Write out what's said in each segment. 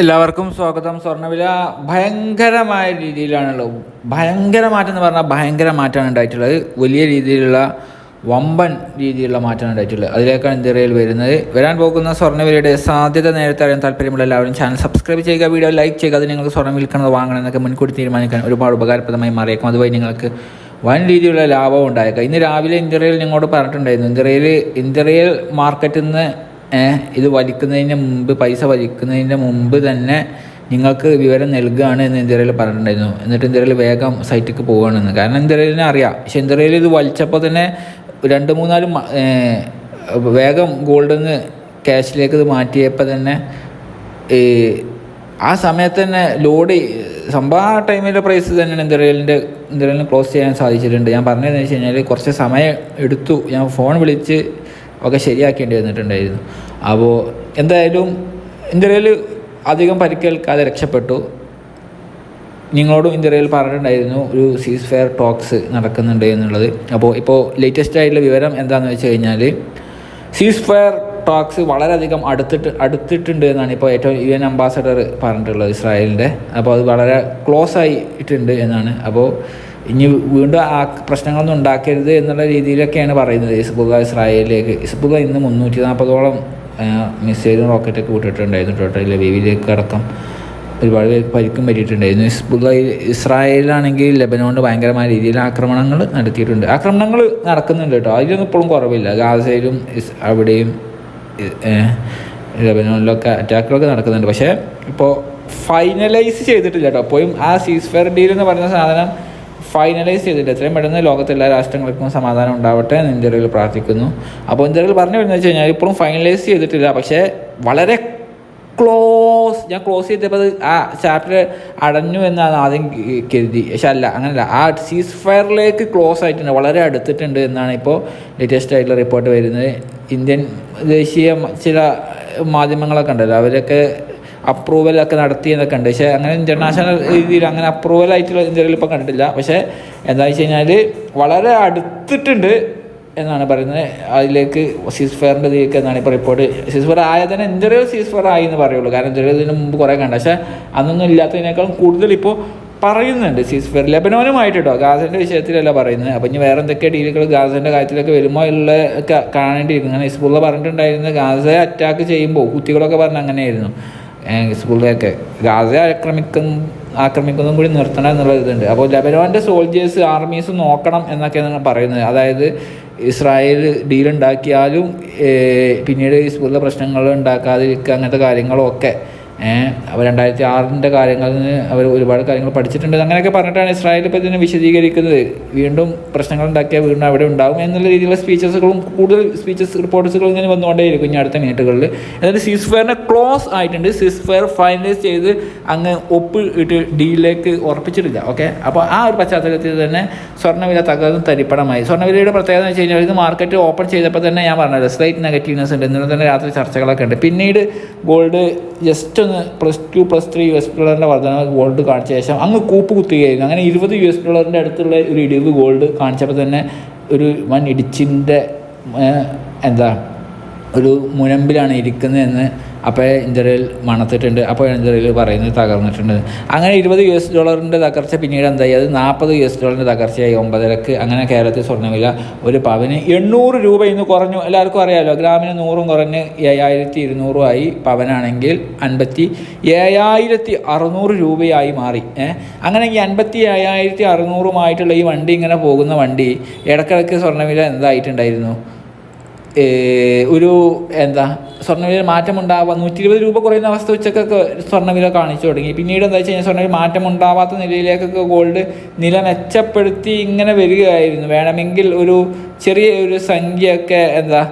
എല്ലാവർക്കും സ്വാഗതം. സ്വർണവില ഭയങ്കരമായ രീതിയിലാണുള്ളത് ഭയങ്കര മാറ്റം എന്ന് പറഞ്ഞാൽ ഭയങ്കര മാറ്റമാണ് ഉണ്ടായിട്ടുള്ളത്. വലിയ രീതിയിലുള്ള വമ്പൻ രീതിയിലുള്ള മാറ്റമാണ് ഉണ്ടായിട്ടുള്ളത്. അതിലേക്കാണ് ഇന്ത്യയിൽ വരുന്നത്. വരാൻ പോകുന്ന സ്വർണവിലയുടെ സാധ്യത നേരത്തെ അറിയാൻ താല്പര്യമുള്ള എല്ലാവരും ചാനൽ സബ്സ്ക്രൈബ് ചെയ്യുക വീഡിയോ ലൈക്ക് ചെയ്യുക. അത് നിങ്ങൾക്ക് സ്വർണം വിൽക്കുന്നത് വാങ്ങണം എന്നൊക്കെ മുൻകൂട്ടി തീരുമാനിക്കാൻ ഒരുപാട് ഉപകാരപ്രദമായി മാറിയേക്കും. അതുവഴി നിങ്ങൾക്ക് വൻ രീതിയിലുള്ള ലാഭം ഉണ്ടായേക്കാം. ഇന്ന് രാവിലെ ഇന്ത്യയിൽ നിങ്ങളോട് പറഞ്ഞിട്ടുണ്ടായിരുന്നു. ഇന്ത്യയിൽ ഇന്ത്യയിൽ മാർക്കറ്റിൽ നിന്ന് ഇത് വലിക്കുന്നതിന് മുമ്പ് പൈസ വലിക്കുന്നതിന് മുമ്പ് തന്നെ നിങ്ങൾക്ക് വിവരം നൽകുകയാണ് എന്ന് ഇന്ത്യയിൽ പറഞ്ഞിട്ടുണ്ടായിരുന്നു. എന്നിട്ട് ഇന്ത്യയിൽ വേഗം സൈറ്റിലേക്ക് പോവുകയാണെന്ന്. കാരണം ഇന്ത്യയിലിനെ അറിയാം. പക്ഷെ ഇന്ത്യയിൽ ഇത് വലിച്ചപ്പോൾ തന്നെ രണ്ട് മൂന്നാൽ വേഗം ഗോൾഡിൽ നിന്ന് ക്യാഷിലേക്ക് ഇത് മാറ്റിയപ്പോൾ തന്നെ ആ സമയത്ത് തന്നെ ലോഡ് സംഭവം ആ ടൈമിലെ പ്രൈസ് തന്നെയാണ് ഇന്ത്യയിലിന്റെ ഇന്ത്യയിലിന് ക്ലോസ് ചെയ്യാൻ സാധിച്ചിട്ടുണ്ട്. ഞാൻ പറഞ്ഞതെന്ന് വെച്ച് കഴിഞ്ഞാൽ കുറച്ച് സമയം എടുത്തു. ഞാൻ ഫോൺ വിളിച്ച് ഒക്കെ ശരിയാക്കേണ്ടി വന്നിട്ടുണ്ടായിരുന്നു. അപ്പോൾ എന്തായാലും ഇന്ത്യയിൽ അധികം പരിക്കേൽക്കാതെ രക്ഷപ്പെട്ടു. നിങ്ങളോടും ഇന്ത്യയിൽ പറഞ്ഞിട്ടുണ്ടായിരുന്നു ഒരു സീസ് ഫെയർ ടോക്സ് നടക്കുന്നുണ്ട് എന്നുള്ളത്. അപ്പോൾ ഇപ്പോൾ ലേറ്റസ്റ്റ് ആയിട്ടുള്ള വിവരം എന്താണെന്ന് വെച്ച് കഴിഞ്ഞാൽ സീസ് ഫെയർ ടോക്സ് വളരെയധികം അടുത്തിട്ട് അടുത്തിട്ടുണ്ട് എന്നാണ് ഇപ്പോൾ ഏറ്റവും യു എൻ അംബാസഡർ പറഞ്ഞിട്ടുള്ളത് ഇസ്രായേലിന്റെ. അപ്പോൾ അത് വളരെ ക്ലോസ് ആയിട്ടുണ്ട് എന്നാണ്. അപ്പോൾ ഇനി വീണ്ടും ആ പ്രശ്നങ്ങളൊന്നും ഉണ്ടാക്കരുത് എന്നുള്ള രീതിയിലൊക്കെയാണ് പറയുന്നത്. ഇസ്ബുഗ ഇസ്രായേലിലേക്ക് ഇസ്ബുഗ ഇന്ന് മുന്നൂറ്റി നാൽപ്പതോളം മിസൈലും റോക്കറ്റൊക്കെ വിട്ടിട്ടുണ്ടായിരുന്നു ടോട്ടൽ ലബീവിലേക്ക് അടക്കം ഒരുപാട് പേർക്ക് പരിക്കും പറ്റിയിട്ടുണ്ടായിരുന്നു. ഹിസ്ബുള്ള ഇസ്രായേലാണെങ്കിൽ ലെബനോണ്ട് ഭയങ്കരമായ രീതിയിൽ ആക്രമണങ്ങൾ നടത്തിയിട്ടുണ്ട്. ആക്രമണങ്ങൾ നടക്കുന്നുണ്ട് കേട്ടോ. അതിലൊന്നും ഇപ്പോഴും കുറവില്ല. ഗാസയിലും അവിടെയും ലെബനോണിലൊക്കെ അറ്റാക്കുകളൊക്കെ നടക്കുന്നുണ്ട്. പക്ഷേ ഇപ്പോൾ ഫൈനലൈസ് ചെയ്തിട്ടില്ല കേട്ടോ. അപ്പോഴും ആ സീസ് ഫെയർ ഡീൽ എന്ന് പറയുന്ന സാധനം ഫൈനലൈസ് ചെയ്തിട്ട് എത്രയും പെട്ടെന്ന് ലോകത്തെ എല്ലാ രാഷ്ട്രങ്ങൾക്കും സമാധാനം ഉണ്ടാവട്ടെ എന്ന് ഇന്ത്യയിൽ പ്രാർത്ഥിക്കുന്നു. അപ്പോൾ ഇന്ത്യയിൽ പറഞ്ഞു വരുന്നത് വെച്ച് കഴിഞ്ഞാൽ ഇപ്പോഴും ഫൈനലൈസ് ചെയ്തിട്ടില്ല. പക്ഷേ വളരെ ക്ലോസ് ഞാൻ ക്ലോസ് ചെയ്തപ്പോൾ ആ ചാപ്റ്റർ അടഞ്ഞു എന്നാണ് ആദ്യം കരുതി. പക്ഷെ അല്ല അങ്ങനല്ല. ആ സീസ് ഫയറിലേക്ക് ക്ലോസ് ആയിട്ടുണ്ട്. വളരെ അടുത്തിട്ടുണ്ട് എന്നാണ് ഇപ്പോൾ ലേറ്റസ്റ്റ് ആയിട്ടുള്ള റിപ്പോർട്ട് വരുന്നത്. ഇന്ത്യൻ ദേശീയ ചില മാധ്യമങ്ങളൊക്കെ ഉണ്ടല്ലോ. അവരൊക്കെ അപ്രൂവലൊക്കെ നടത്തി എന്നൊക്കെ ഉണ്ട്. പക്ഷേ അങ്ങനെ ഇന്റർനാഷണൽ രീതിയിൽ അങ്ങനെ അപ്രൂവൽ ആയിട്ടുള്ള ഇന്ത്യയിൽ ഇപ്പോൾ കണ്ടിട്ടില്ല. പക്ഷേ എന്താ വെച്ച് കഴിഞ്ഞാൽ വളരെ അടുത്തിട്ടുണ്ട് എന്നാണ് പറയുന്നത്. അതിലേക്ക് സീസ് ഫെയറിന്റെ ഇതിലേക്ക് എന്നാണ് ഇപ്പോൾ റിപ്പോർട്ട് സീസ് ഫെയർ ആയ തന്നെ ഇന്ത്യയിൽ സീസ് ഫെയർ ആയി എന്ന് പറയുള്ളൂ. കാരണം ഇന്ത്യയിൽ ഇതിന് മുമ്പ് കുറേ കണ്ട. പക്ഷേ അന്നൊന്നും ഇല്ലാത്തതിനേക്കാളും കൂടുതൽ ഇപ്പോൾ പറയുന്നുണ്ട് സീസ് ഫെയർ ലെബനോനുമായിട്ട്? കേട്ടോ ഗാസന്റെ വിഷയത്തിലല്ല പറയുന്നത്. അപ്പം ഇനി വേറെ എന്തൊക്കെ ഡീലുകൾ ഗാസന്റെ കാര്യത്തിലൊക്കെ വരുമോ ഉള്ള ഒക്കെ കാണേണ്ടിയിരിക്കും അങ്ങനെ ഇസ്ബുള്ള പറഞ്ഞിട്ടുണ്ടായിരുന്നു. ഗാസയെ അറ്റാക്ക് ചെയ്യുമ്പോൾ കുത്തികളൊക്കെ പറഞ്ഞ അങ്ങനെയായിരുന്നു. ഹിസ്ബുള്ളയൊക്കെ ഗാസയെ ആക്രമിക്കും ആക്രമിക്കുന്നതും കൂടി നിർത്തണം എന്നുള്ള ഇതുണ്ട്. അപ്പോൾ ലബനോന്റെ സോൾജേഴ്സ് ആർമീസ് നോക്കണം എന്നൊക്കെയാണ് പറയുന്നത്. അതായത് ഇസ്രായേൽ ഡീലുണ്ടാക്കിയാലും പിന്നീട് ഈ സ്കൂളിലെ പ്രശ്നങ്ങൾ ഉണ്ടാക്കാതിരിക്കുക അങ്ങനത്തെ കാര്യങ്ങളും അപ്പോൾ രണ്ടായിരത്തി ആറിന്റെ കാര്യങ്ങളിൽ നിന്ന് അവർ ഒരുപാട് കാര്യങ്ങൾ പഠിച്ചിട്ടുണ്ട്. അങ്ങനെയൊക്കെ പറഞ്ഞിട്ടാണ് ഇസ്രായേൽ ഇപ്പോൾ ഇതിനെ വിശദീകരിക്കുന്നത്. വീണ്ടും പ്രശ്നങ്ങൾ ഉണ്ടാക്കിയാൽ വീണ്ടും അവിടെ ഉണ്ടാകും എന്നുള്ള രീതിയിലുള്ള സ്പീച്ചസുകളും കൂടുതൽ സ്പീച്ചസ് റിപ്പോർട്ട്സുകളും ഇങ്ങനെ വന്നുകൊണ്ടേയിരിക്കും ഇനി അടുത്ത മിനിറ്റുകളിൽ എന്നിട്ട് സീസ് ഫെയറിനെ ക്ലോസ് ആയിട്ടുണ്ട്. സീസ് ഫെയർ ഫൈനലൈസ് ചെയ്ത് അങ്ങ് ഒപ്പ് ഇട്ട് ഡീലിലേക്ക് ഉറപ്പിച്ചിട്ടില്ല. ഓക്കെ അപ്പോൾ ആ ഒരു പശ്ചാത്തലത്തിൽ തന്നെ സ്വർണവില തകർന്ന് തരിപ്പണമായി. സ്വർണവിലയുടെ പ്രത്യേകത എന്ന് വെച്ച് കഴിഞ്ഞാൽ ഇത് മാർക്കറ്റ് ഓപ്പൺ ചെയ്തപ്പോൾ തന്നെ ഞാൻ പറഞ്ഞത് സ്ലൈറ്റ് നെഗറ്റീവ്നെസ് ഉണ്ട്. ഇന്നലെ തന്നെ രാത്രി ചർച്ചകളൊക്കെ ഉണ്ട്. പിന്നീട് ഗോൾഡ് ജസ്റ്റ് ഒന്ന് plus two plus three U S ഡോളറിന്റെ വർധന ഗോൾഡ് കാണിച്ച ശേഷം അങ്ങ് കൂപ്പ് കുത്തുകയായിരുന്നു അങ്ങനെ ഇരുപത് യു എസ് ഡോളറിന്റെ അടുത്തുള്ള ഒരു ഇടിവ് ഗോൾഡ് കാണിച്ചപ്പോൾ തന്നെ ഒരു വൻ ഇടിച്ചിന്റെ എന്താ ഒരു മുനമ്പിലാണ് ഇരിക്കുന്നതെന്ന് അപ്പോൾ ഇന്ത്യയിൽ മണത്തിട്ടുണ്ട് അപ്പോൾ ഇന്ത്യയിൽ പറയുന്നത് തകർന്നിട്ടുണ്ട്. അങ്ങനെ ഇരുപത് യു എസ് ഡോളറിന്റെ തകർച്ച പിന്നീട് എന്തായി? അത് നാൽപ്പത് യു എസ് ഡോളറിന്റെ തകർച്ചയായി. ഒമ്പതരക്ക് അങ്ങനെ കേരളത്തിൽ സ്വർണവില ഒരു പവന് എണ്ണൂറ് രൂപ ഇന്ന് കുറഞ്ഞു. എല്ലാവർക്കും അറിയാമല്ലോ ഗ്രാമിന് നൂറും കുറഞ്ഞ് ഏഴായിരത്തി ഇരുന്നൂറും ആയി പവനാണെങ്കിൽ അൻപത്തി ഏഴായിരത്തി അറുന്നൂറ് രൂപയായി മാറി. അങ്ങനെ ഈ അൻപത്തി ഏഴായിരത്തി അറുന്നൂറുമായിട്ടുള്ള ഈ വണ്ടി ഇങ്ങനെ പോകുന്ന വണ്ടി ഇടക്കിടക്ക് സ്വർണവില എന്തായിട്ടുണ്ടായിരുന്നു? ഒരു എന്താ സ്വർണവില മാറ്റം ഉണ്ടാവാ നൂറ്റി ഇരുപത് രൂപ കുറയുന്ന അവസ്ഥ ഉച്ചക്കൊക്കെ സ്വർണവില കാണിച്ചു തുടങ്ങി. പിന്നീട് എന്താ വെച്ച് കഴിഞ്ഞാൽ സ്വർണവില മാറ്റം ഉണ്ടാവാത്ത നിലയിലേക്കൊക്കെ ഗോൾഡ് നില മെച്ചപ്പെടുത്തി ഇങ്ങനെ വരികയായിരുന്നു. വേണമെങ്കിൽ ഒരു ചെറിയ ഒരു സംഖ്യയൊക്കെ എന്താ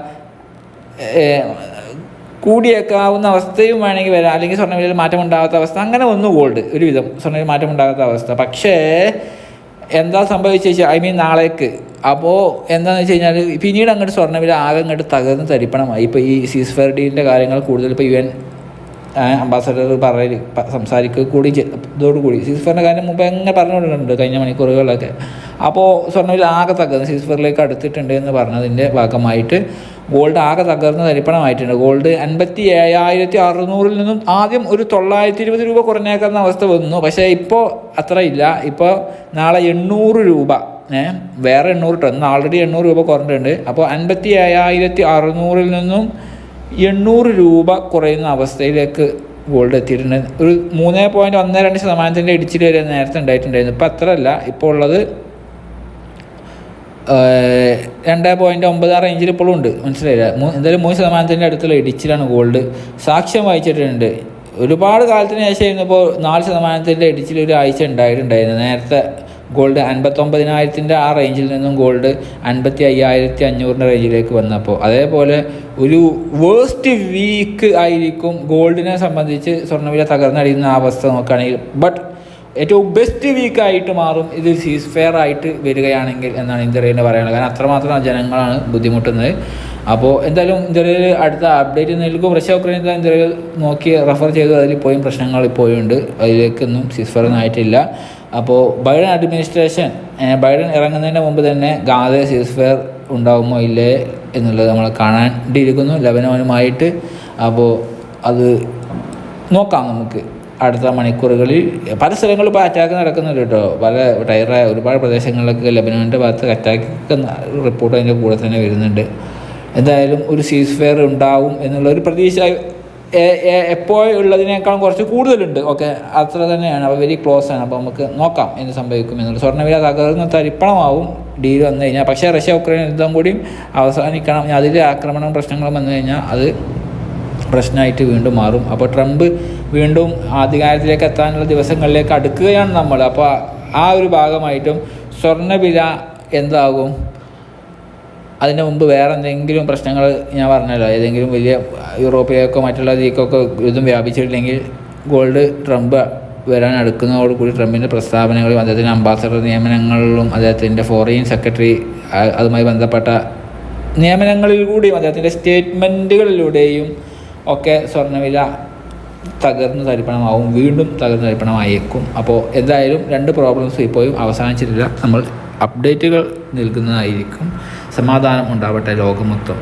കൂടിയേക്കാവുന്ന അവസ്ഥയും വേണമെങ്കിൽ വരാം. അല്ലെങ്കിൽ സ്വർണവിലയിൽ മാറ്റം ഉണ്ടാകാത്ത അവസ്ഥ. അങ്ങനെ ഒന്ന് ഗോൾഡ് ഒരുവിധം മാറ്റം ഉണ്ടാകാത്ത അവസ്ഥ. പക്ഷേ എന്താ സംഭവിച്ചു ഐ മീൻ നാളേക്ക്. അപ്പോൾ എന്താണെന്ന് വെച്ച് കഴിഞ്ഞാൽ പിന്നീട് അങ്ങോട്ട് സ്വർണവില ആകെ അങ്ങോട്ട് തകർന്ന് തരിപ്പണമായി. ഇപ്പോൾ ഈ സീസ് ഫെയർ ഡീലിന്റെ കാര്യങ്ങൾ കൂടുതൽ ഇപ്പോൾ യു എൻ അംബാസഡർ പറയൽ സംസാരിക്കുക കൂടി ഇതോടുകൂടി സീസ് ഫെയറിന്റെ കാര്യം മുമ്പ് എങ്ങനെ പറഞ്ഞുകൊണ്ടിട്ടുണ്ട് കഴിഞ്ഞ മണിക്കൂറുകളിലൊക്കെ. അപ്പോൾ സ്വർണവില ആകെ തകർന്ന് സീസ്ഫറിലേക്ക് അടുത്തിട്ടുണ്ട് എന്ന് പറഞ്ഞതിന്റെ ഭാഗമായിട്ട് ഗോൾഡ് ആകെ തകർന്ന് തരിപ്പണമായിട്ടുണ്ട്. ഗോൾഡ് അൻപത്തി ഏഴായിരത്തി അറുന്നൂറിൽ നിന്നും ആദ്യം ഒരു തൊള്ളായിരത്തി ഇരുപത് രൂപ കുറഞ്ഞേക്കുന്ന അവസ്ഥ വന്നു. പക്ഷേ ഇപ്പോൾ അത്ര ഇല്ല. ഇപ്പോൾ നാളെ എണ്ണൂറ് രൂപ. വേറെ എണ്ണൂറ് ടൺ ആൾറെഡി എണ്ണൂറ് രൂപ കുറഞ്ഞിട്ടുണ്ട്. അപ്പോൾ അൻപത്തി ഏഴായിരത്തി അറുന്നൂറിൽ നിന്നും എണ്ണൂറ് രൂപ കുറയുന്ന അവസ്ഥയിലേക്ക് ഗോൾഡ് എത്തിയിട്ടുണ്ട്. ഒരു മൂന്ന് പോയിന്റ് ഒന്ന് രണ്ട് ശതമാനത്തിന്റെ ഇടിച്ചിൽ വരെ നേരത്തെ ഉണ്ടായിട്ടുണ്ടായിരുന്നു. ഇപ്പോൾ അത്രയല്ല ഇപ്പോൾ ഉള്ളത് രണ്ട് പോയിന്റ് ഒമ്പത് ആ റേഞ്ചിൽ ഇപ്പോഴും ഉണ്ട്. മനസ്സിലായില്ല? എന്തായാലും മൂന്ന് ശതമാനത്തിന്റെ അടുത്തുള്ള ഇടിച്ചിലാണ് ഗോൾഡ് സാക്ഷ്യം വായിച്ചിട്ടുണ്ട് ഒരുപാട് കാലത്തിന് ശേഷം ഇപ്പോൾ നാല് ശതമാനത്തിന്റെ ഇടിച്ചിൽ ഒരു ആഴ്ച ഉണ്ടായിട്ടുണ്ടായിരുന്നു. നേരത്തെ ഗോൾഡ് അൻപത്തൊമ്പതിനായിരത്തിന്റെ ആ റേഞ്ചിൽ നിന്നും ഗോൾഡ് അൻപത്തി അയ്യായിരത്തി അഞ്ഞൂറിന്റെ റേഞ്ചിലേക്ക് വന്നപ്പോൾ. അതേപോലെ ഒരു വേസ്റ്റ് വീക്ക് ആയിരിക്കും ഗോൾഡിനെ സംബന്ധിച്ച് സ്വർണവില തകർന്നടിയുന്ന അവസ്ഥ നോക്കുകയാണെങ്കിൽ. ബട്ട് ഏറ്റവും ബെസ്റ്റ് വീക്കായിട്ട് മാറും ഇത് സീസ് ഫെയർ ആയിട്ട് വരികയാണെങ്കിൽ എന്നാണ് ഇന്ത്യയിലെ പറയുന്നത് കാരണം അത്രമാത്രം ജനങ്ങളാണ് ബുദ്ധിമുട്ടുന്നത്. അപ്പോൾ എന്തായാലും ഇന്ത്യയിൽ അടുത്ത അപ്ഡേറ്റ് നൽകും. റഷ്യ ഉക്രൈൻ ഇന്ത്യയിൽ നോക്കി റെഫർ ചെയ്തു. അതിൽ പോയും പ്രശ്നങ്ങൾ ഇപ്പോഴും ഉണ്ട് അതിലേക്കൊന്നും സീസ് ഫെയർ ഒന്നും അപ്പോൾ ബൈഡൻ അഡ്മിനിസ്ട്രേഷൻ ബൈഡൻ ഇറങ്ങുന്നതിന് മുമ്പ് തന്നെ ഗാദ സീസ് ഫെയർ ഉണ്ടാകുമോ ഇല്ലേ എന്നുള്ളത് നമ്മൾ കാണാണ്ടിരിക്കുന്നു ലബനോനുമായിട്ട്. അപ്പോൾ അത് നോക്കാം നമുക്ക്. അടുത്ത മണിക്കൂറുകളിൽ പല സ്ഥലങ്ങളിലും ഇപ്പോൾ അറ്റാക്ക് നടക്കുന്നുണ്ട് കേട്ടോ. പല ടയറ ഒരുപാട് പ്രദേശങ്ങളിലൊക്കെ ലബനോന്റെ ഭാഗത്ത് അറ്റാക്ക് റിപ്പോർട്ട് അതിന്റെ കൂടെ തന്നെ വരുന്നുണ്ട്. എന്തായാലും ഒരു സീസ് ഫെയർ ഉണ്ടാവും എന്നുള്ള ഒരു പ്രതീക്ഷ എ- എ- എപ്പോൾ ഉള്ളതിനേക്കാളും കുറച്ച് കൂടുതലുണ്ട്. ഓക്കെ അത്ര തന്നെയാണ്. അപ്പോൾ വെരി ക്ലോസ് ആണ്. അപ്പോൾ നമുക്ക് നോക്കാം എന്ത് സംഭവിക്കും എന്നുള്ളത്. സ്വർണവില തകർന്ന് തരിപ്പണമാവും. ഡീൽ വന്നു കഴിഞ്ഞാൽ. പക്ഷേ റഷ്യ ഉക്രൈൻ യുദ്ധം കൂടിയും അവസാനിക്കണം. അതിൽ ആക്രമണം പ്രശ്നങ്ങളും വന്നു കഴിഞ്ഞാൽ അത് പ്രശ്നമായിട്ട് വീണ്ടും മാറും. അപ്പോൾ ട്രംപ് വീണ്ടും അധികാരത്തിലേക്ക് എത്താനുള്ള ദിവസങ്ങളിലേക്ക് അടുക്കുകയാണ് നമ്മൾ. അപ്പോൾ ആ ഒരു ഭാഗമായിട്ടും സ്വർണവില എന്താകും? അതിന് മുമ്പ് വേറെ എന്തെങ്കിലും പ്രശ്നങ്ങൾ ഞാൻ പറഞ്ഞല്ലോ. ഏതെങ്കിലും വലിയ യൂറോപ്പിലേക്കോ മറ്റുള്ള ഇതിലേക്കൊക്കെ ഇതും വ്യാപിച്ചിട്ടില്ലെങ്കിൽ ഗോൾഡ് ട്രംപ് വരാൻ അടുക്കുന്നതോടുകൂടി ട്രംപിന്റെ പ്രസ്താവനകളും അദ്ദേഹത്തിന്റെ അംബാസഡർ നിയമനങ്ങളിലും അദ്ദേഹത്തിന്റെ ഫോറിൻ സെക്രട്ടറി അതുമായി ബന്ധപ്പെട്ട നിയമനങ്ങളിലൂടെയും അദ്ദേഹത്തിന്റെ സ്റ്റേറ്റ്മെന്റുകളിലൂടെയും ഒക്കെ സ്വർണവില തകർന്ന് തരിപ്പണമാവും വീണ്ടും തകർന്ന് തരിപ്പണമായേക്കും. അപ്പോൾ എന്തായാലും രണ്ട് പ്രോബ്ലംസ് ഇപ്പോഴും അവസാനിച്ചിട്ടില്ല. നമ്മൾ അപ്ഡേറ്റുകൾ നൽകുന്നതായിരിക്കും. സമാധാനം ഉണ്ടാവട്ടെ ലോകം മൊത്തം.